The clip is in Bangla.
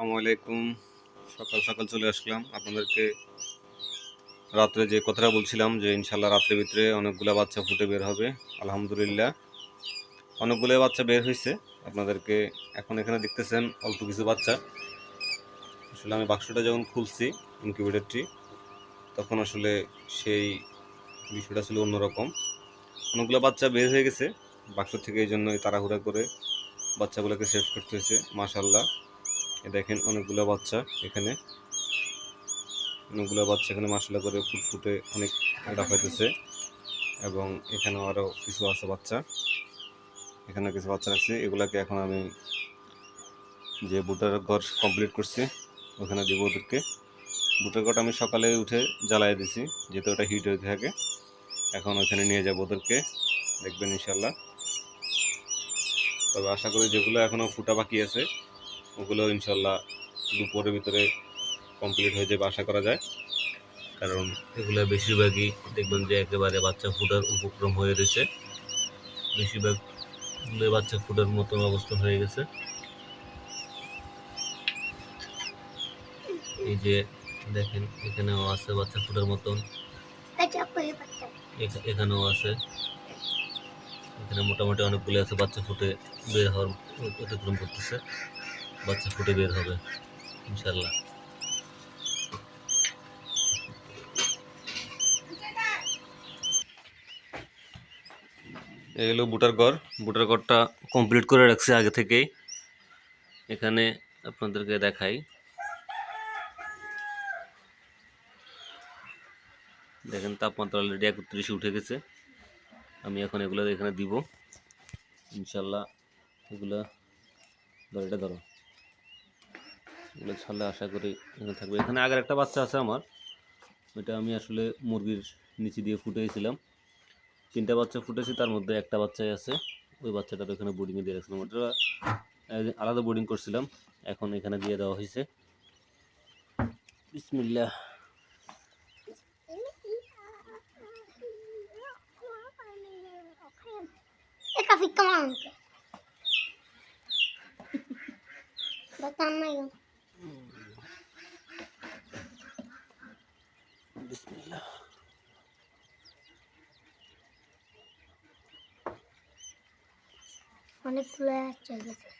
আসসালামু আলাইকুম। সকাল সকাল চলে আসলাম। আপনাদেরকে রাত্রে যে কথাটা বলছিলাম যে ইনশাল্লাহ রাত্রের ভিতরে অনেকগুলো বাচ্চা ফুটে বের হবে। আলহামদুলিল্লাহ। অনেকগুলো বাচ্চা বের হয়েছে আপনাদেরকে এখন এখানে দেখতেছেন অল্প কিছু বাচ্চা। আসলে আমি বাক্সটা যখন খুলছি ইনকিউবেটরটি, তখন আসলে সেই বিষয়টা ছিল অন্যরকম। অনেকগুলো বাচ্চা বের হয়ে গেছে। বাক্স থেকে এই জন্য তাড়াহুড়া করে বাচ্চাগুলোকে সেভ করতে হয়েছে মাশাল্লাহ দেখেন অনেকগুলো বাচ্চা এখানে। অনেকগুলো বাচ্চা এখানে মাসাল্লাহ করে ফুটফুটে অনেক ডাকাইতেছে এবং এখানেও আরও কিছু আছে বাচ্চা। এখানে কিছু বাচ্চা আছে, এগুলাকে এখন আমি যে বুটার ঘর কমপ্লিট করছি, ওখানে দিব ওদেরকে। বুটার ঘরটা আমি সকালে উঠে জ্বালাই দিছি, যেহেতু ওটা হিট হয়ে থাকে। এখন ওখানে নিয়ে যাব ওদেরকে, দেখবেন ইনশাল্লাহ তবে আশা করি যেগুলো এখনও ফুটা বাকি আছে ওগুলো ইনশাল্লাহ দুপুরের ভিতরে কমপ্লিট হয়ে যাবে আশা করা যায়। কারণ এগুলো বেশিরভাগই দেখবেন যে একেবারে বাচ্চা ফুটার উপক্রম হয়ে রয়েছে। বেশিরভাগ বাচ্চা ফুটার মতন অবস্থা হয়ে গেছে। এই যে দেখেন এখানেও আছে বাচ্চা ফুটার মতন। এখা- এখানেও আছে। এখানে মোটামুটি অনেকগুলো আছে বাচ্চা ফুটে বের হওয়ার অতিক্রম করতেছে। বাচ্চা ফুটে বের হবে ইনশাল্লাহ এই হলো বুটার ঘর। বুটার ঘরটা কমপ্লিট করে রাখছি আগে থেকেই। এখানে আপনাদেরকে দেখাই। দেখেন তাপমাত্রা অলরেডি একত্রিশে উঠে গেছে। আমি এখন এগুলো এখানে দিব। ইনশাল্লাহ এগুলা ধরো ধরো। এগুলো ছাড়লে আশা করি এখানে থাকবে। এখানে আগের একটা বাচ্চা আছে আমার। ওইটা আমি আসলে মুরগির নিচে দিয়ে ফুটেছিলাম তিনটা বাচ্চা ফুটেছে, তার মধ্যে একটা বাচ্চাই আছে। ওই বাচ্চাটার এখানে বোর্ডিংয়ে দিয়ে রাখছিলাম। ওটা আলাদা বোর্ডিং করছিলাম। এখন এখানে দিয়ে দেওয়া হয়েছে। বিসমিল্লাহ। Eka fica. বিসমিল্লাহ। অনেকগুলো চলে গেছে।